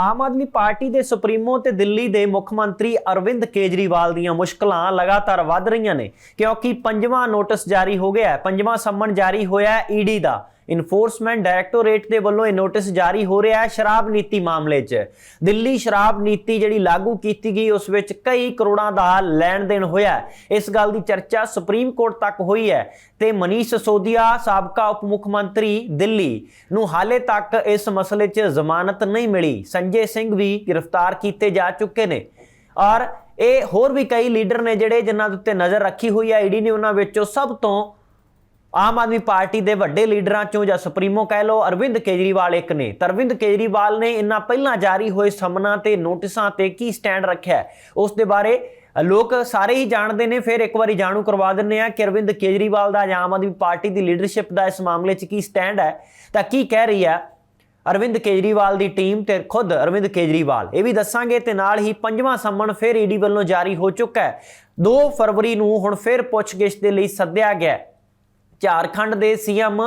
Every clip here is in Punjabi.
ਆਮ ਆਦਮੀ ਪਾਰਟੀ ਦੇ ਸੁਪਰੀਮੋ ਤੇ ਦਿੱਲੀ ਦੇ ਮੁੱਖ ਮੰਤਰੀ ਅਰਵਿੰਦ ਕੇਜਰੀਵਾਲ ਦੀਆਂ ਮੁਸ਼ਕਲਾਂ ਲਗਾਤਾਰ ਵੱਧ ਰਹੀਆਂ ਨੇ, ਕਿਉਂਕਿ ਪੰਜਵਾਂ ਨੋਟਿਸ ਜਾਰੀ ਹੋ ਗਿਆ ਹੈ, ਪੰਜਵਾਂ ਸੰਮਨ ਜਾਰੀ ਹੋਇਆ ਹੈ ਈਡੀ ਦਾ। ਇਨਫੋਰਸਮੈਂਟ ਡਾਇਰੈਕਟੋਰੇਟ ਦੇ ਵੱਲੋਂ ਇਹ ਨੋਟਿਸ ਜਾਰੀ ਹੋ ਰਿਹਾ ਹੈ ਸ਼ਰਾਬ ਨੀਤੀ ਮਾਮਲੇ 'ਚ। ਦਿੱਲੀ ਸ਼ਰਾਬ ਨੀਤੀ ਜਿਹੜੀ ਲਾਗੂ ਕੀਤੀ ਗਈ, ਉਸ ਵਿੱਚ ਕਈ ਕਰੋੜਾਂ ਦਾ ਲੈਣ ਦੇਣ ਹੋਇਆ ਇਸ ਗੱਲ ਦੀ ਚਰਚਾ ਸੁਪਰੀਮ ਕੋਰਟ ਤੱਕ ਹੋਈ ਹੈ ਤੇ ਮਨੀਸ਼ ਸੋਦੀਆ ਸਾਬਕਾ ਉਪ ਮੁੱਖ ਮੰਤਰੀ ਦਿੱਲੀ ਨੂੰ ਹਾਲੇ ਤੱਕ ਇਸ ਮਸਲੇ 'ਚ ਜ਼ਮਾਨਤ ਨਹੀਂ ਮਿਲੀ। ਸੰਜੇ ਸਿੰਘ ਵੀ ਗ੍ਰਿਫਤਾਰ ਕੀਤੇ ਜਾ ਚੁੱਕੇ ਨੇ। ਔਰ ਇਹ ਹੋਰ ਵੀ ਕਈ ਲੀਡਰ ਨੇ ਜਿਹੜੇ ਜਿਨ੍ਹਾਂ ਦੇ ਉੱਤੇ ਨਜ਼ਰ ਰੱਖੀ ਹੋਈ ਹੈ। ਈਡੀ ਨੇ ਉਹਨਾਂ ਵਿੱਚੋਂ ਸਭ ਤੋਂ ਆਮ ਆਦਮੀ ਪਾਰਟੀ ਦੇ ਵੱਡੇ ਲੀਡਰਾਂ ਚੋਂ ਜਾਂ ਸੁਪਰੀਮੋ ਕਹਿ ਲਓ, ਅਰਵਿੰਦ ਕੇਜਰੀਵਾਲ ਇੱਕ ਨੇ। ਤਾਂ ਅਰਵਿੰਦ ਕੇਜਰੀਵਾਲ ਨੇ ਇਨ੍ਹਾਂ ਪਹਿਲਾਂ ਜਾਰੀ ਹੋਏ ਸਮਨਾਂ ਤੇ ਨੋਟਿਸਾਂ ਤੇ ਕੀ ਸਟੈਂਡ ਰੱਖਿਆ ਉਸ ਦੇ ਬਾਰੇ ਲੋਕ ਸਾਰੇ ਹੀ ਜਾਣਦੇ ਨੇ। ਫਿਰ ਇੱਕ ਵਾਰੀ ਜਾਣੂ ਕਰਵਾ ਦਿੰਨੇ ਆ ਕਿ ਅਰਵਿੰਦ ਕੇਜਰੀਵਾਲ ਦਾ ਜਾਂ ਆਮ ਆਦਮੀ ਪਾਰਟੀ ਦੀ ਲੀਡਰਸ਼ਿਪ ਦਾ ਇਸ ਮਾਮਲੇ 'ਚ ਕੀ ਸਟੈਂਡ ਹੈ। ਤਾਂ ਕੀ ਕਹਿ ਰਹੀ ਹੈ ਅਰਵਿੰਦ ਕੇਜਰੀਵਾਲ ਦੀ ਟੀਮ ਤੇ ਖੁਦ ਅਰਵਿੰਦ ਕੇਜਰੀਵਾਲ। ਇਹ ਵੀ ਦੱਸਾਂਗੇ ਤੇ ਨਾਲ ਹੀ ਪੰਜਵਾਂ ਸੰਮਣ ਫਿਰ ਈਡੀ ਵੱਲੋਂ ਜਾਰੀ ਹੋ ਚੁੱਕਾ ਹੈ। 2 ਫਰਵਰੀ ਨੂੰ ਹੁਣ ਫਿਰ ਪੁੱਛਗਿੱਛ ਦੇ ਲਈ ਸੱਦਿਆ ਗਿਆ ਝਾਰਖੰਡ ਦੇ ਸੀਐਮ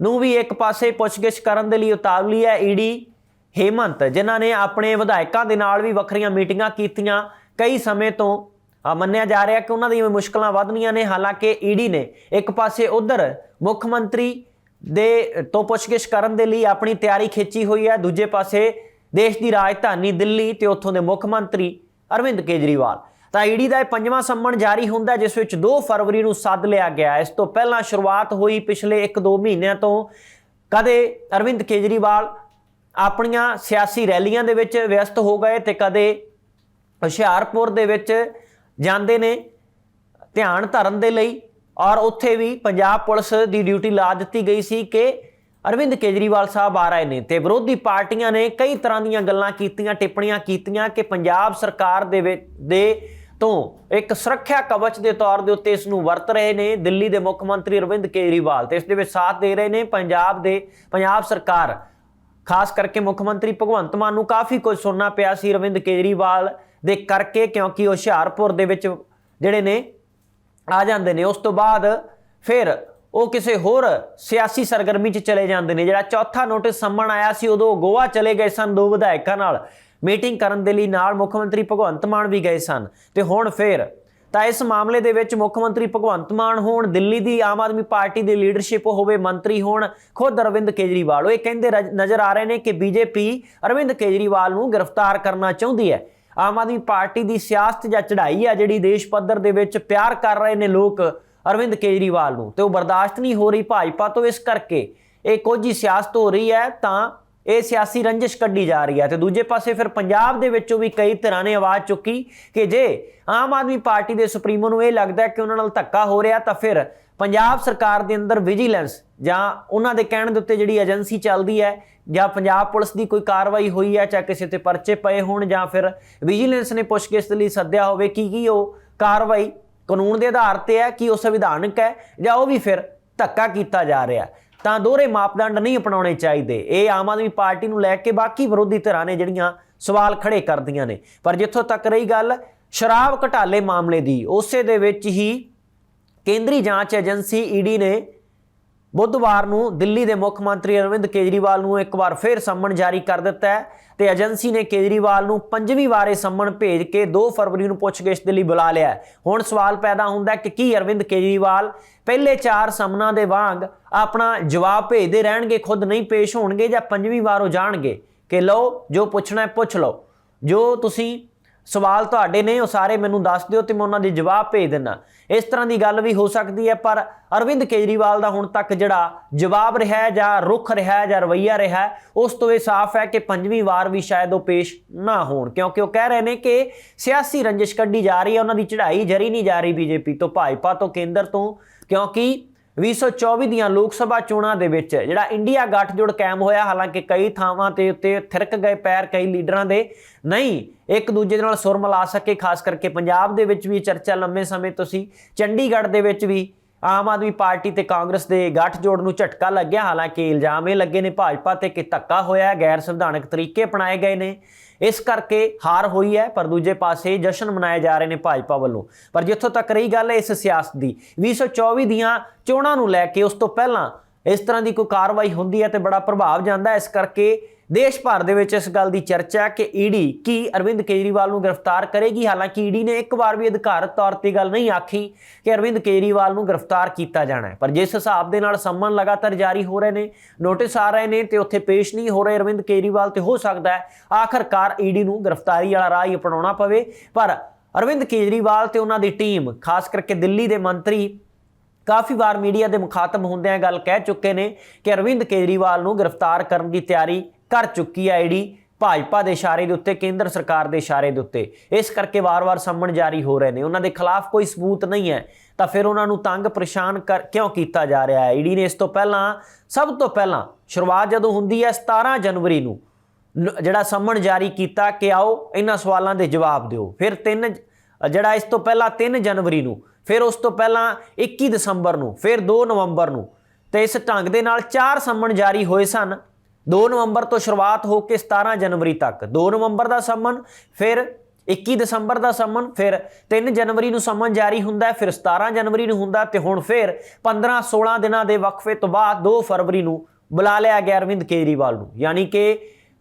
ਨੂੰ ਵੀ ਇੱਕ ਪਾਸੇ ਪੁੱਛਗਿੱਛ ਕਰਨ ਦੇ ਲਈ ਉਤਾਰ ਲਈ ਹੈ ਈਡੀ ਹੇਮੰਤ, ਜਿਨ੍ਹਾਂ ਨੇ ਆਪਣੇ ਵਿਧਾਇਕਾਂ ਦੇ ਨਾਲ ਵੀ ਵੱਖਰੀਆਂ ਮੀਟਿੰਗਾਂ ਕੀਤੀਆਂ। ਕਈ ਸਮੇਂ ਤੋਂ ਮੰਨਿਆ ਜਾ ਰਿਹਾ ਕਿ ਉਹਨਾਂ ਦੀਆਂ ਮੁਸ਼ਕਲਾਂ ਵਧਣੀਆਂ ਨੇ, ਹਾਲਾਂਕਿ ਈਡੀ ਨੇ ਇੱਕ ਪਾਸੇ ਉਧਰ ਮੁੱਖ ਮੰਤਰੀ ਦੇ ਤੋਂ ਪੁੱਛਗਿੱਛ ਕਰਨ ਦੇ ਲਈ ਆਪਣੀ ਤਿਆਰੀ ਖਿੱਚੀ ਹੋਈ ਹੈ। ਦੂਜੇ ਪਾਸੇ ਦੇਸ਼ ਦੀ ਰਾਜਧਾਨੀ ਦਿੱਲੀ ਤੇ ਉੱਥੋਂ ਦੇ ਮੁੱਖ ਮੰਤਰੀ ਅਰਵਿੰਦ ਕੇਜਰੀਵਾਲ। ਤਾਂ ਈਡੀ ਦਾ ਇਹ ਪੰਜਵਾਂ ਸੰਮਣ ਜਾਰੀ ਹੁੰਦਾ ਜਿਸ ਵਿੱਚ 2 ਫਰਵਰੀ ਨੂੰ ਸੱਦ ਲਿਆ ਗਿਆ ਇਸ ਤੋਂ ਪਹਿਲਾਂ ਸ਼ੁਰੂਆਤ ਹੋਈ ਪਿਛਲੇ 1-2 ਮਹੀਨਿਆਂ ਤੋਂ। ਕਦੇ ਅਰਵਿੰਦ ਕੇਜਰੀਵਾਲ ਆਪਣੀਆਂ ਸਿਆਸੀ ਰੈਲੀਆਂ ਦੇ ਵਿੱਚ ਵਿਅਸਤ ਹੋ ਗਏ ਤੇ ਕਦੇ ਹੁਸ਼ਿਆਰਪੁਰ ਦੇ ਵਿੱਚ ਜਾਂਦੇ ਨੇ ਧਿਆਨ ਧਰਨ ਦੇ ਲਈ। ਔਰ ਉੱਥੇ ਵੀ ਪੰਜਾਬ ਪੁਲਿਸ ਦੀ ਡਿਊਟੀ ਲਾ ਦਿੱਤੀ ਗਈ ਸੀ ਕਿ ਅਰਵਿੰਦ ਕੇਜਰੀਵਾਲ ਸਾਹਿਬ ਆ ਰਹੇ ਨੇ ਤੇ ਵਿਰੋਧੀ ਪਾਰਟੀਆਂ ਨੇ ਕਈ ਤਰ੍ਹਾਂ ਦੀਆਂ ਗੱਲਾਂ ਕੀਤੀਆਂ, ਟਿੱਪਣੀਆਂ ਕੀਤੀਆਂ ਕਿ ਪੰਜਾਬ ਸਰਕਾਰ ਦੇ ਵਿੱਚ ਦੇ ਤੋਂ ਇੱਕ ਸੁਰੱਖਿਆ ਕਵਚ ਦੇ ਤੌਰ ਦੇ ਉੱਤੇ ਇਸ ਨੂੰ ਵਰਤ ਰਹੇ ਨੇ ਦਿੱਲੀ ਦੇ ਮੁੱਖ ਮੰਤਰੀ ਅਰਵਿੰਦ ਕੇਜਰੀਵਾਲ ਤੇ ਇਸ ਦੇ ਵਿੱਚ ਸਾਥ ਦੇ ਰਹੇ ਨੇ ਪੰਜਾਬ ਦੇ, ਪੰਜਾਬ ਸਰਕਾਰ। ਖਾਸ ਕਰਕੇ ਮੁੱਖ ਮੰਤਰੀ ਭਗਵੰਤ ਮਾਨ ਨੂੰ ਕਾਫੀ ਕੁਝ ਸੁਣਨਾ ਪਿਆ ਸੀ ਅਰਵਿੰਦ ਕੇਜਰੀਵਾਲ ਦੇ ਕਰਕੇ ਕਿਉਂਕਿ ਉਹ ਹੁਸ਼ਿਆਰਪੁਰ ਦੇ ਵਿੱਚ ਜਿਹੜੇ ਨੇ ਆ ਜਾਂਦੇ ਨੇ। ਉਸ ਤੋਂ ਬਾਅਦ ਫਿਰ ਉਹ ਕਿਸੇ ਹੋਰ ਸਿਆਸੀ ਸਰਗਰਮੀ 'ਚ ਚਲੇ ਜਾਂਦੇ ਨੇ। ਜਿਹੜਾ ਚੌਥਾ ਨੋਟਿਸ ਸੰਮਣ ਆਇਆ ਸੀ ਉਦੋਂ ਗੋਆ ਚਲੇ ਗਏ ਸਨ ਦੋ ਵਿਧਾਇਕਾਂ ਨਾਲ। ਮੀਟਿੰਗ ਕਰਨ ਦੇ ਲਈ ਨਾਲ ਮੁੱਖ ਮੰਤਰੀ ਭਗਵੰਤ ਮਾਨ ਵੀ ਗਏ ਸਨ। ਤੇ ਹੁਣ ਫਿਰ ਤਾਂ ਇਸ ਮਾਮਲੇ ਦੇ ਵਿੱਚ ਮੁੱਖ ਮੰਤਰੀ ਭਗਵੰਤ ਮਾਨ ਹੋਣ, ਦਿੱਲੀ ਦੀ ਆਮ ਆਦਮੀ ਪਾਰਟੀ ਦੀ ਲੀਡਰਸ਼ਿਪ ਹੋਵੇ, ਮੰਤਰੀ ਹੋਣ, ਖੁਦ ਅਰਵਿੰਦ ਕੇਜਰੀਵਾਲ। ਉਹ ਇਹ ਕਹਿੰਦੇ ਰਜ- ਨਜ਼ਰ ਆ ਰਹੇ ਨੇ ਕਿ ਬੀਜੇਪੀ ਅਰਵਿੰਦ ਕੇਜਰੀਵਾਲ ਨੂੰ ਗ੍ਰਿਫਤਾਰ ਕਰਨਾ ਚਾਹੁੰਦੀ ਹੈ। ਆਮ ਆਦਮੀ ਪਾਰਟੀ ਦੀ ਸਿਆਸਤ ਜਾਂ ਚੜ੍ਹਾਈ ਆ ਜਿਹੜੀ ਦੇਸ਼ ਪੱਧਰ ਦੇ ਵਿੱਚ ਪਿਆਰ ਕਰ ਰਹੇ ਨੇ ਲੋਕ ਅਰਵਿੰਦ ਕੇਜਰੀਵਾਲ ਨੂੰ। ਤੇ ਉਹ ਬਰਦਾਸ਼ਤ ਨਹੀਂ ਹੋ ਰਹੀ ਭਾਜਪਾ ਤੋਂ ਇਸ ਕਰਕੇ। ਇਹ ਕੋਝੀ ਸਿਆਸਤ ਹੋ ਰਹੀ ਹੈ ਤਾਂ ਇਹ ਸਿਆਸੀ ਰੰਜਿਸ਼ ਕੱਢੀ ਜਾ ਰਹੀ ਹੈ ਤੇ ਦੂਜੇ ਪਾਸੇ ਫਿਰ ਪੰਜਾਬ ਦੇ ਵਿੱਚੋਂ ਵੀ ਕਈ ਤਰ੍ਹਾਂ ਨੇ ਆਵਾਜ਼ ਚੁੱਕੀ ਕਿ ਜੇ ਆਮ ਆਦਮੀ ਪਾਰਟੀ ਦੇ ਸੁਪਰੀਮੋ ਨੂੰ ਇਹ ਲੱਗਦਾ ਕਿ ਉਹਨਾਂ ਨਾਲ ਧੱਕਾ ਹੋ ਰਿਹਾ ਤਾਂ ਫਿਰ ਪੰਜਾਬ ਸਰਕਾਰ ਦੇ ਅੰਦਰ ਵਿਜੀਲੈਂਸ ਜਾਂ ਉਹਨਾਂ ਦੇ ਕਹਿਣ ਦੇ ਉੱਤੇ ਜਿਹੜੀ ਏਜੰਸੀ ਚੱਲਦੀ ਹੈ ਜਾਂ ਪੰਜਾਬ ਪੁਲਿਸ ਦੀ ਕੋਈ ਕਾਰਵਾਈ ਹੋਈ ਹੈ ਚਾਹੇ ਕਿਸੇ ਤੇ ਪਰਚੇ ਪਏ ਹੋਣ ਜਾਂ ਫਿਰ ਵਿਜੀਲੈਂਸ ਨੇ ਪੁੱਛਗਿੱਛ ਲਈ ਸੱਦਿਆ ਹੋਵੇ, ਕੀ ਕੀ ਉਹ ਕਾਰਵਾਈ ਕਾਨੂੰਨ ਦੇ ਆਧਾਰ ਤੇ ਹੈ, ਕਿ ਉਹ ਸੰਵਿਧਾਨਕ ਹੈ ਜਾਂ ਉਹ ਵੀ ਫਿਰ ਧੱਕਾ ਕੀਤਾ ਜਾ ਰਿਹਾ ਤਾਂ ਦੋਹਰੇ ਮਾਪਦੰਡ ਨਹੀਂ ਅਪਣਾਉਣੇ ਚਾਹੀਦੇ। ਇਹ ਆਮ ਆਦਮੀ ਪਾਰਟੀ ਨੂੰ ਲੈ ਕੇ ਬਾਕੀ ਵਿਰੋਧੀ ਧਿਰਾਂ ਨੇ ਜਿਹੜੀਆਂ ਸਵਾਲ ਖੜੇ ਕਰਦੀਆਂ ਨੇ। ਪਰ ਜਿੱਥੋਂ ਤੱਕ ਰਹੀ ਗੱਲ, ਸ਼ਰਾਬ ਘਟਾਲੇ ਮਾਮਲੇ ਦੀ, ਉਸੇ ਦੇ ਵਿੱਚ ਹੀ ਕੇਂਦਰੀ ਜਾਂਚ ਏਜੰਸੀ ਈਡੀ ਨੇ ਬੁੱਧਵਾਰ ਨੂੰ ਦਿੱਲੀ ਦੇ ਮੁੱਖ ਮੰਤਰੀ ਅਰਵਿੰਦ ਕੇਜਰੀਵਾਲ ਨੂੰ ਇੱਕ ਵਾਰ ਫਿਰ ਸੰਮਣ ਜਾਰੀ ਕਰ ਦਿੱਤਾ ਹੈ ਤੇ ਏਜੰਸੀ ਨੇ ਕੇਜਰੀਵਾਲ ਨੂੰ ਪੰਜਵੀਂ ਵਾਰੇ ਸੰਮਣ ਭੇਜ ਕੇ 2 ਫਰਵਰੀ ਨੂੰ ਪੁੱਛਗਿੱਛ ਦੇ ਲਈ ਬੁਲਾ ਲਿਆ ਹੁਣ ਸਵਾਲ ਪੈਦਾ ਹੁੰਦਾ ਕਿ ਕੀ ਅਰਵਿੰਦ ਕੇਜਰੀਵਾਲ ਪਹਿਲੇ ਚਾਰ ਸੰਮਨਾਂ ਦੇ ਵਾਂਗ ਆਪਣਾ ਜਵਾਬ ਭੇਜਦੇ ਰਹਿਣਗੇ, ਖੁਦ ਨਹੀਂ ਪੇਸ਼ ਹੋਣਗੇ ਜਾਂ ਪੰਜਵੀਂ ਵਾਰ ਉਹ ਜਾਣਗੇ? ਕਿ ਲਓ, ਜੋ ਪੁੱਛਣਾ ਹੈ ਪੁੱਛ ਲਓ। ਜੋ ਤੁਸੀਂ ਸਵਾਲ ਤੁਹਾਡੇ ਨੇ, ਉਹ ਸਾਰੇ ਮੈਨੂੰ ਦੱਸ ਦਿਓ ਤੇ ਮੈਂ ਉਹਨਾਂ ਦੇ ਜਵਾਬ ਭੇਜ ਦਿੰਨਾ। ਇਸ ਤਰ੍ਹਾਂ ਦੀ ਗੱਲ ਵੀ ਹੋ ਸਕਦੀ ਹੈ, ਪਰ ਅਰਵਿੰਦ ਕੇਜਰੀਵਾਲ ਦਾ ਹੁਣ ਤੱਕ ਜਿਹੜਾ ਜਵਾਬ ਰਿਹਾ ਜਾਂ ਰੁਖ ਰਿਹਾ ਜਾਂ ਰਵਈਆ ਰਿਹਾ ਉਸ ਤੋਂ ਇਹ ਸਾਫ਼ ਹੈ ਕਿ ਪੰਜਵੀਂ ਵਾਰ ਵੀ ਸ਼ਾਇਦ ਉਹ ਪੇਸ਼ ਨਾ ਹੋਣ। ਕਿਉਂਕਿ ਉਹ ਕਹਿ ਰਹੇ ਨੇ ਕਿ ਸਿਆਸੀ ਰੰਜਿਸ਼ ਕੱਢੀ ਜਾ ਰਹੀ ਹੈ, ਉਹਨਾਂ ਦੀ ਚੜ੍ਹਾਈ ਜਰੀ ਨਹੀਂ ਜਾ ਰਹੀ ਬੀਜੇਪੀ ਤੋਂ, ਭਾਜਪਾ ਤੋਂ, ਕੇਂਦਰ ਤੋਂ। ਕਿਉਂਕਿ 2024 ਦੀਆਂ ਲੋਕ ਸਭਾ ਚੋਣਾਂ ਦੇ ਵਿੱਚ ਜਿਹੜਾ ਇੰਡੀਆ ਗੱਠਜੋੜ ਕਾਇਮ ਹੋਇਆ, ਹਾਲਾਂਕਿ ਕਈ ਥਾਵਾਂ ਤੇ ਉੱਤੇ ਥਿਰਕ ਗਏ ਪੈਰ ਕਈ ਲੀਡਰਾਂ ਦੇ ਨਹੀਂ, ਇੱਕ ਦੂਜੇ ਦੇ ਨਾਲ ਸੁਰ ਮਿਲਾ ਸਕੇ, ਖਾਸ ਕਰਕੇ ਪੰਜਾਬ ਦੇ ਵਿੱਚ ਵੀ ਚਰਚਾ ਲੰਮੇ ਸਮੇਂ ਤੋਂ ਸੀ। ਚੰਡੀਗੜ੍ਹ ਦੇ ਵਿੱਚ ਵੀ ਆਮ ਆਦਮੀ ਪਾਰਟੀ ਤੇ ਕਾਂਗਰਸ ਦੇ ਗੱਠਜੋੜ ਨੂੰ ਝਟਕਾ ਲੱਗਿਆ। ਹਾਲਾਂਕਿ ਇਲਜ਼ਾਮ ਇਹ ਲੱਗੇ ਨੇ ਭਾਜਪਾ ਤੇ ਕਿ ਧੱਕਾ ਹੋਇਆ ਗੈਰ ਸੰਵਿਧਾਨਕ ਤਰੀਕੇ ਅਪਣਾਏ ਗਏ ਨੇ। ਇਸ ਕਰਕੇ ਹਾਰ ਹੋਈ ਹੈ, ਪਰ ਦੂਜੇ ਪਾਸੇ ਜਸ਼ਨ ਮਨਾਏ ਜਾ ਰਹੇ ਨੇ ਭਾਜਪਾ ਵੱਲੋਂ। ਪਰ ਜਿੱਥੋਂ ਤੱਕ ਰਹੀ ਗੱਲ ਹੈ, ਇਸ ਸਿਆਸਤ ਦੀ 2024 ਦੀਆਂ ਚੋਣਾਂ ਨੂੰ ਲੈ ਕੇ ਉਸ ਤੋਂ ਪਹਿਲਾਂ ਇਸ ਤਰ੍ਹਾਂ ਦੀ ਕੋਈ ਕਾਰਵਾਈ ਹੁੰਦੀ ਹੈ ਤੇ ਬੜਾ ਪ੍ਰਭਾਵ ਜਾਂਦਾ ਹੈ। ਇਸ ਕਰਕੇ ਦੇਸ਼ ਭਰ ਦੇ ਵਿੱਚ ਇਸ ਗੱਲ ਦੀ ਚਰਚਾ ਹੈ ਕਿ ਈਡੀ ਕੀ ਅਰਵਿੰਦ ਕੇਜਰੀਵਾਲ ਨੂੰ ਗ੍ਰਿਫਤਾਰ ਕਰੇਗੀ? ਹਾਲਾਂਕਿ ਈਡੀ ਨੇ ਇੱਕ ਵਾਰ ਵੀ ਅਧਿਕਾਰਤ ਤੌਰ ਤੇ ਗੱਲ ਨਹੀਂ ਆਖੀ ਕਿ ਅਰਵਿੰਦ ਕੇਜਰੀਵਾਲ ਨੂੰ ਗ੍ਰਿਫਤਾਰ ਕੀਤਾ ਜਾਣਾ ਹੈ। ਪਰ ਜਿਸ ਹਿਸਾਬ ਦੇ ਨਾਲ ਸੰਮਨ ਲਗਾਤਾਰ ਜਾਰੀ ਹੋ ਰਹੇ ਨੇ, ਨੋਟਿਸ ਆ ਰਹੇ ਨੇ ਤੇ ਉੱਥੇ ਪੇਸ਼ ਨਹੀਂ ਹੋ ਰਹੇ ਅਰਵਿੰਦ ਕੇਜਰੀਵਾਲ, ਤੇ ਹੋ ਸਕਦਾ ਹੈ ਆਖਰਕਾਰ ਈਡੀ ਨੂੰ ਗ੍ਰਿਫਤਾਰੀ ਵਾਲਾ ਰਾਹ ਹੀ ਅਪਣਾਉਣਾ ਪਵੇ। ਪਰ ਅਰਵਿੰਦ ਕੇਜਰੀਵਾਲ ਤੇ ਉਹਨਾਂ ਦੀ ਟੀਮ, ਖਾਸ ਕਰਕੇ ਦਿੱਲੀ ਦੇ ਮੰਤਰੀ, ਕਾਫੀ ਵਾਰ ਮੀਡੀਆ ਦੇ ਮੁਖਾਤਬ ਹੁੰਦਿਆਂ ਗੱਲ ਕਹਿ ਚੁੱਕੇ ਨੇ ਕਿ ਅਰਵਿੰਦ ਕੇਜਰੀਵਾਲ ਨੂੰ ਗ੍ਰਿਫਤਾਰ ਕਰਨ ਦੀ ਤਿਆਰੀ ਕਰ ਚੁੱਕੀ ਹੈ ਆਈਡੀ ਭਾਜਪਾ ਦੇ ਇਸ਼ਾਰੇ ਦੇ ਉੱਤੇ, ਕੇਂਦਰ ਸਰਕਾਰ ਦੇ ਇਸ਼ਾਰੇ ਦੇ ਉੱਤੇ। ਇਸ ਕਰਕੇ ਵਾਰ-ਵਾਰ ਸੰਮਣ ਜਾਰੀ ਹੋ ਰਹੇ ਨੇ। ਉਹਨਾਂ ਦੇ ਖਿਲਾਫ ਕੋਈ ਸਬੂਤ ਨਹੀਂ ਹੈ। ਤਾਂ ਫਿਰ ਉਹਨਾਂ ਨੂੰ ਤੰਗ ਪਰੇਸ਼ਾਨ ਕਰ ਕਿਉਂ ਕੀਤਾ ਜਾ ਰਿਹਾ ਹੈ? ਈਡੀ ਨੇ ਇਸ ਤੋਂ ਪਹਿਲਾਂ, ਸਭ ਤੋਂ ਪਹਿਲਾਂ ਸ਼ੁਰੂਆਤ ਜਦੋਂ ਹੁੰਦੀ ਹੈ 17 ਜਨਵਰੀ ਨੂੰ ਜਿਹੜਾ ਸੰਮਣ ਜਾਰੀ ਕੀਤਾ ਕਿ ਆਓ ਇਹਨਾਂ ਸਵਾਲਾਂ ਦੇ ਜਵਾਬ ਦਿਓ। ਫਿਰ 3 ਜਿਹੜਾ ਇਸ ਤੋਂ ਪਹਿਲਾਂ 3 ਜਨਵਰੀ ਨੂੰ, ਫਿਰ ਉਸ ਤੋਂ ਪਹਿਲਾਂ 21 ਦਸੰਬਰ ਨੂੰ, ਫਿਰ 2 ਨਵੰਬਰ ਨੂੰ। ਤੇ ਇਸ ਢੰਗ ਦੇ ਨਾਲ ਚਾਰ ਸੰਮਣ ਜਾਰੀ ਹੋਏ ਸਨ। 2 ਨਵੰਬਰ ਤੋਂ ਸ਼ੁਰੂਆਤ ਹੋ ਕੇ 17 ਜਨਵਰੀ ਤੱਕ। 2 ਨਵੰਬਰ ਦਾ ਸੰਮਨ, ਫਿਰ 21 ਦਸੰਬਰ ਦਾ ਸੰਮਨ, ਫਿਰ 3 ਜਨਵਰੀ ਨੂੰ ਸੰਮਨ ਜਾਰੀ ਹੁੰਦਾ ਫਿਰ 17 ਜਨਵਰੀ ਨੂੰ ਹੁੰਦਾ ਤੇ ਹੁਣ ਫਿਰ 15 16 ਦਿਨਾਂ ਦੇ ਵਕਫੇ ਤੋਂ ਬਾਅਦ 2 ਫਰਵਰੀ ਨੂੰ ਬੁਲਾ ਲਿਆ ਗਿਆ ਅਰਵਿੰਦ ਕੇਜਰੀਵਾਲ ਨੂੰ। ਯਾਨੀ ਕਿ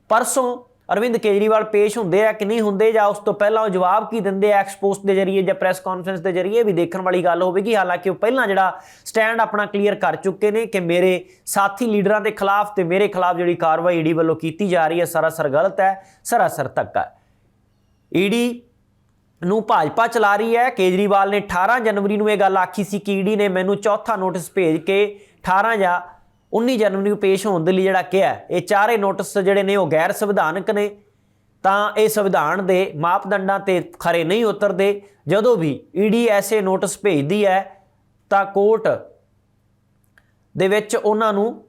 ਪਰਸੋਂ ਅਰਵਿੰਦ ਕੇਜਰੀਵਾਲ ਪੇਸ਼ ਹੁੰਦੇ ਆ ਕਿ ਨਹੀਂ ਹੁੰਦੇ ਜਾਂ ਉਸ ਤੋਂ ਪਹਿਲਾਂ ਉਹ ਜਵਾਬ ਕੀ ਦਿੰਦੇ ਆ ਐਕਸਪੋਸਟ ਦੇ ਜ਼ਰੀਏ ਜਾਂ ਪ੍ਰੈਸ ਕਾਨਫਰੰਸ ਦੇ ਜ਼ਰੀਏ ਵੀ ਦੇਖਣ ਵਾਲੀ ਗੱਲ ਹੋਵੇਗੀ। ਹਾਲਾਂਕਿ ਉਹ ਪਹਿਲਾਂ ਜਿਹੜਾ ਸਟੈਂਡ ਆਪਣਾ ਕਲੀਅਰ ਕਰ ਚੁੱਕੇ ਨੇ ਕਿ ਮੇਰੇ ਸਾਥੀ ਲੀਡਰਾਂ ਦੇ ਖਿਲਾਫ ਤੇ ਮੇਰੇ ਖਿਲਾਫ ਜਿਹੜੀ ਕਾਰਵਾਈ ਈਡੀ ਵੱਲੋਂ ਕੀਤੀ ਜਾ ਰਹੀ ਹੈ, ਸਰਾਸਰ ਗਲਤ ਹੈ, ਸਰਾਸਰ ਧੱਕਾ ਹੈ। ਈਡੀ ਨੂੰ ਭਾਜਪਾ ਚਲਾ ਰਹੀ ਹੈ। ਕੇਜਰੀਵਾਲ ਨੇ 18 ਜਨਵਰੀ ਨੂੰ ਇਹ ਗੱਲ ਆਖੀ ਸੀ ਕਿ ਈਡੀ ਨੇ ਮੈਨੂੰ ਚੌਥਾ ਨੋਟਿਸ ਭੇਜ ਕੇ 18 ਜਾਂ 19 ਜਨਵਰੀ ਨੂੰ ਪੇਸ਼ ਹੋਣ ਦੇ ਲਈ ਜਿਹੜਾ ਕਿਹਾ ਇਹ ਚਾਰੇ ਨੋਟਿਸ ਜਿਹੜੇ ਨੇ ਉਹ ਗੈਰ ਸੰਵਿਧਾਨਕ ਨੇ, ਤਾਂ ਇਹ ਸੰਵਿਧਾਨ ਦੇ ਮਾਪਦੰਡਾਂ ਤੇ ਖਰੇ ਨਹੀਂ ਉਤਰਦੇ। ਜਦੋਂ ਵੀ ਈਡੀ ਐਸੇ ਨੋਟਿਸ ਭੇਜਦੀ ਹੈ, ਤਾਂ ਕੋਰਟ ਦੇ ਵਿੱਚ ਉਹਨਾਂ ਨੂੰ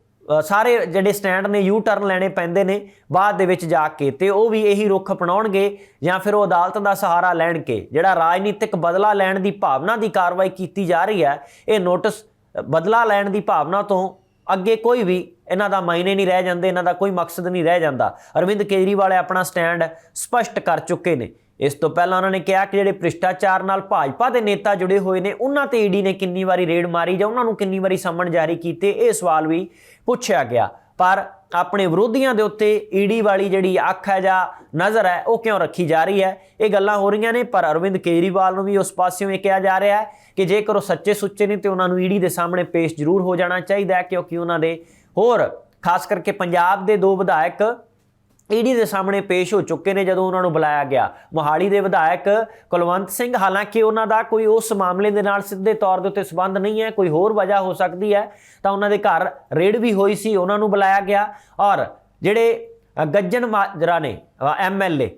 ਸਾਰੇ ਜਿਹੜੇ ਸਟੈਂਡ ਨੇ ਯੂ ਟਰਨ ਲੈਣੇ ਪੈਂਦੇ ਨੇ। ਬਾਅਦ ਦੇ ਵਿੱਚ ਜਾ ਕੇ ਤੇ ਉਹ ਵੀ ਇਹੀ ਰੁਖ ਅਪਣਾਉਣਗੇ ਜਾਂ ਫਿਰ ਉਹ ਅਦਾਲਤ ਦਾ ਸਹਾਰਾ ਲੈਣ ਕੇ ਜਿਹੜਾ ਰਾਜਨੀਤਿਕ ਬਦਲਾ ਲੈਣ ਦੀ ਭਾਵਨਾ ਦੀ ਕਾਰਵਾਈ ਕੀਤੀ ਜਾ ਰਹੀ ਹੈ, ਇਹ ਨੋਟਿਸ ਬਦਲਾ ਲੈਣ ਦੀ ਭਾਵਨਾ ਤੋਂ ਅੱਗੇ ਕੋਈ ਵੀ ਇਹਨਾਂ ਦਾ ਮਾਇਨੇ ਨਹੀਂ ਰਹਿ ਜਾਂਦੇ, ਇਹਨਾਂ ਦਾ ਕੋਈ ਮਕਸਦ ਨਹੀਂ ਰਹਿ ਜਾਂਦਾ। ਅਰਵਿੰਦ ਕੇਜਰੀਵਾਲ ਆਪਣਾ ਸਟੈਂਡ ਸਪਸ਼ਟ ਕਰ ਚੁੱਕੇ ਨੇ। ਇਸ ਤੋਂ ਪਹਿਲਾਂ ਉਹਨਾਂ ਨੇ ਕਿਹਾ ਕਿ ਜਿਹੜੇ ਭ੍ਰਿਸ਼ਟਾਚਾਰ ਨਾਲ ਭਾਜਪਾ ਦੇ ਨੇਤਾ ਜੁੜੇ ਹੋਏ ਨੇ, ਉਹਨਾਂ ਤੇ ਈਡੀ ਨੇ ਕਿੰਨੀ ਵਾਰੀ ਰੇਡ ਮਾਰੀ ਜਾਂ ਉਹਨਾਂ ਨੂੰ ਕਿੰਨੀ ਵਾਰੀ ਸੰਮਣ ਜਾਰੀ ਕੀਤੇ, ਇਹ ਸਵਾਲ ਵੀ ਪੁੱਛਿਆ ਗਿਆ। ਪਰ ਆਪਣੇ ਵਿਰੋਧੀਆਂ ਦੇ ਉੱਤੇ ਈਡੀ ਵਾਲੀ ਜਿਹੜੀ ਅੱਖ ਹੈ ਜਾਂ ਨਜ਼ਰ ਹੈ, ਉਹ ਕਿਉਂ ਰੱਖੀ ਜਾ ਰਹੀ ਹੈ? ਇਹ ਗੱਲਾਂ ਹੋ ਰਹੀਆਂ ਨੇ, ਪਰ ਅਰਵਿੰਦ ਕੇਜਰੀਵਾਲ ਨੂੰ ਵੀ ਉਸ ਪਾਸਿਓਂ ਇਹ ਕਿਹਾ ਜਾ ਰਿਹਾ ਹੈ ਕਿ ਜੇਕਰ ਉਹ ਸੱਚੇ ਸੁੱਚੇ ਨੇ ਤੇ ਉਹਨਾਂ ਨੂੰ ਈਡੀ ਦੇ ਸਾਹਮਣੇ ਪੇਸ਼ ਜ਼ਰੂਰ ਹੋ ਜਾਣਾ ਚਾਹੀਦਾ ਹੈ, ਕਿਉਂਕਿ ਉਹਨਾਂ ਦੇ ਹੋਰ, ਖਾਸ ਕਰਕੇ ਪੰਜਾਬ ਦੇ ਦੋ ਵਿਧਾਇਕ ਈਡੀ ਦੇ ਸਾਹਮਣੇ ਪੇਸ਼ ਹੋ ਚੁੱਕੇ ਨੇ ਜਦੋਂ ਉਹਨਾਂ ਨੂੰ ਬੁਲਾਇਆ ਗਿਆ। ਮੋਹਾਲੀ ਦੇ ਵਿਧਾਇਕ ਕੁਲਵੰਤ ਸਿੰਘ ਹਾਲਾਂਕਿ ਉਹਨਾਂ ਦਾ ਕੋਈ ਉਸ ਮਾਮਲੇ ਦੇ ਨਾਲ ਸਿੱਧੇ ਤੌਰ ਦੇ ਉੱਤੇ ਸਬੰਧ ਨਹੀਂ ਹੈ ਕੋਈ ਹੋਰ ਵਜ੍ਹਾ ਹੋ ਸਕਦੀ ਹੈ ਤਾਂ ਉਹਨਾਂ ਦੇ ਘਰ ਰੇਡ ਵੀ ਹੋਈ ਸੀ ਉਹਨਾਂ ਨੂੰ ਬੁਲਾਇਆ ਗਿਆ ਔਰ ਜਿਹੜੇ ਅ, ਗੱਜਣ ਮਾਜਰਾ ਨੇ ਐਮਐਲਏ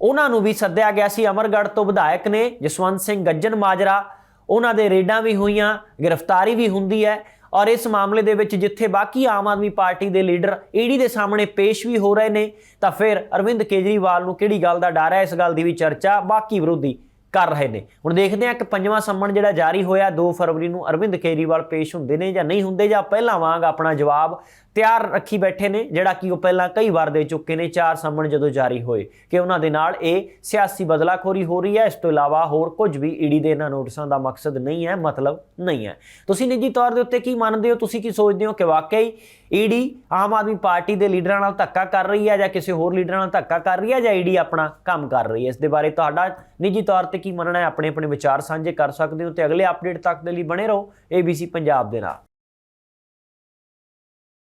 ਉਹਨਾਂ ਨੂੰ ਵੀ ਸੱਦਿਆ ਗਿਆ ਸੀ। ਅਮਰਗੜ੍ਹ ਤੋਂ ਵਿਧਾਇਕ ਨੇ ਜਸਵੰਤ ਸਿੰਘ ਗੱਜਣ ਮਾਜਰਾ ਉਹਨਾਂ ਦੇ ਰੇਡਾਂ ਵੀ ਹੋਈਆਂ ਗ੍ਰਿਫਤਾਰੀ ਵੀ ਹੁੰਦੀ ਹੈ ਔਰ ਇਸ ਮਾਮਲੇ ਦੇ ਵਿੱਚ ਜਿੱਥੇ ਬਾਕੀ ਆਮ ਆਦਮੀ ਪਾਰਟੀ ਦੇ ਲੀਡਰ ਈਡੀ ਦੇ ਸਾਹਮਣੇ ਪੇਸ਼ ਵੀ ਹੋ ਰਹੇ ਨੇ, ਤਾਂ ਫਿਰ ਅਰਵਿੰਦ ਕੇਜਰੀਵਾਲ ਨੂੰ ਕਿਹੜੀ ਗੱਲ ਦਾ ਡਰ ਹੈ? ਇਸ ਗੱਲ ਦੀ ਵੀ ਚਰਚਾ ਬਾਕੀ ਵਿਰੋਧੀ ਕਰ ਰਹੇ ਨੇ। ਹੁਣ ਦੇਖਦੇ ਹਾਂ ਕਿ ਪੰਜਵਾਂ ਸੰਮਣ ਜਿਹੜਾ ਜਾਰੀ ਹੋਇਆ 2 ਫਰਵਰੀ ਨੂੰ ਅਰਵਿੰਦ ਕੇਜਰੀਵਾਲ ਪੇਸ਼ ਹੁੰਦੇ ਨੇ ਜਾਂ ਨਹੀਂ ਹੁੰਦੇ ਜਾਂ ਪਹਿਲਾਂ ਵਾਂਗ ਆਪਣਾ ਜਵਾਬ ਤਿਆਰ ਰੱਖੀ ਬੈਠੇ ਨੇ, ਜਿਹੜਾ ਕਿ ਉਹ ਪਹਿਲਾਂ ਕਈ ਵਾਰ ਦੇ ਚੁੱਕੇ ਨੇ ਚਾਰ ਸੰਮਣ ਜਦੋਂ ਜਾਰੀ ਹੋਏ, ਕਿ ਉਹਨਾਂ ਦੇ ਨਾਲ ਇਹ ਸਿਆਸੀ ਬਦਲਾਖੋਰੀ ਹੋ ਰਹੀ ਹੈ। ਇਸ ਤੋਂ ਇਲਾਵਾ ਹੋਰ ਕੁਝ ਵੀ ਈਡੀ ਦੇ ਇਹਨਾਂ ਨੋਟਿਸਾਂ ਦਾ ਮਕਸਦ ਨਹੀਂ ਹੈ, ਮਤਲਬ ਨਹੀਂ ਹੈ। ਤੁਸੀਂ ਨਿੱਜੀ ਤੌਰ ਦੇ ਉੱਤੇ ਕੀ ਮੰਨਦੇ ਹੋ? ਤੁਸੀਂ ਕੀ ਸੋਚਦੇ ਹੋ ਕਿ ਵਾਕਈ ਈਡੀ ਆਮ ਆਦਮੀ ਪਾਰਟੀ ਦੇ ਲੀਡਰਾਂ ਨਾਲ ਧੱਕਾ ਕਰ ਰਹੀ ਹੈ ਜਾਂ ਕਿਸੇ ਹੋਰ ਲੀਡਰਾਂ ਨਾਲ ਧੱਕਾ ਕਰ ਰਹੀ ਹੈ ਜਾਂ ਈਡੀ ਆਪਣਾ ਕੰਮ ਕਰ ਰਹੀ ਹੈ? ਇਸ ਦੇ ਬਾਰੇ ਤੁਹਾਡਾ ਨਿੱਜੀ ਤੌਰ ਤੇ ਕੀ ਮੰਨਣਾ ਹੈ? ਆਪਣੇ ਆਪਣੇ ਵਿਚਾਰ ਸਾਂਝੇ ਕਰ ਸਕਦੇ ਹੋ ਤੇ ਅਗਲੇ ਅਪਡੇਟ ਤੱਕ ਦੇ ਲਈ ਬਣੇ ਰਹੋ ABC ਪੰਜਾਬ ਦੇ ਨਾਲ।